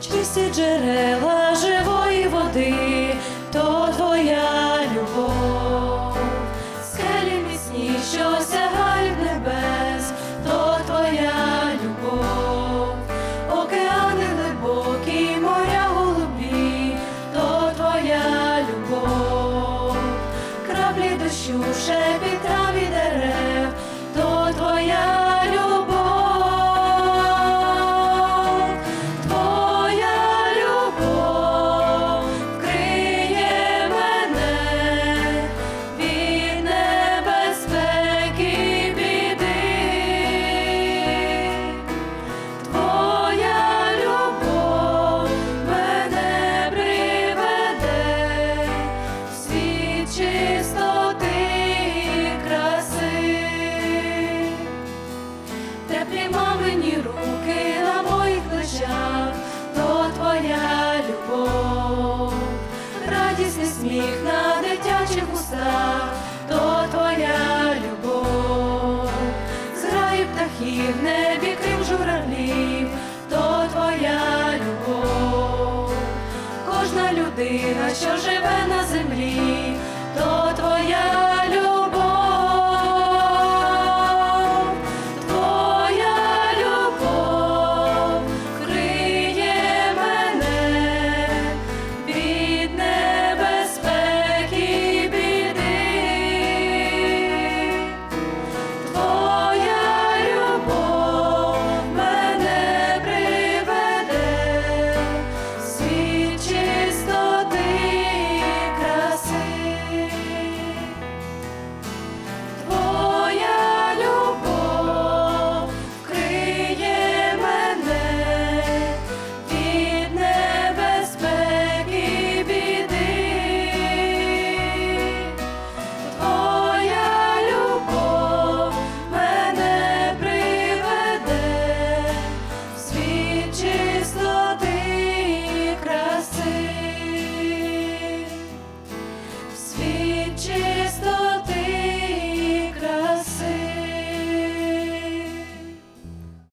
Чисті джерела дощу, шепіт трав і дерев, то твоя моїх то твоя любов, радісний сміх на дитячих устах, то твоя любов, зграї птахів, небі крім журавлів, то твоя любов, кожна людина, що живе на землі,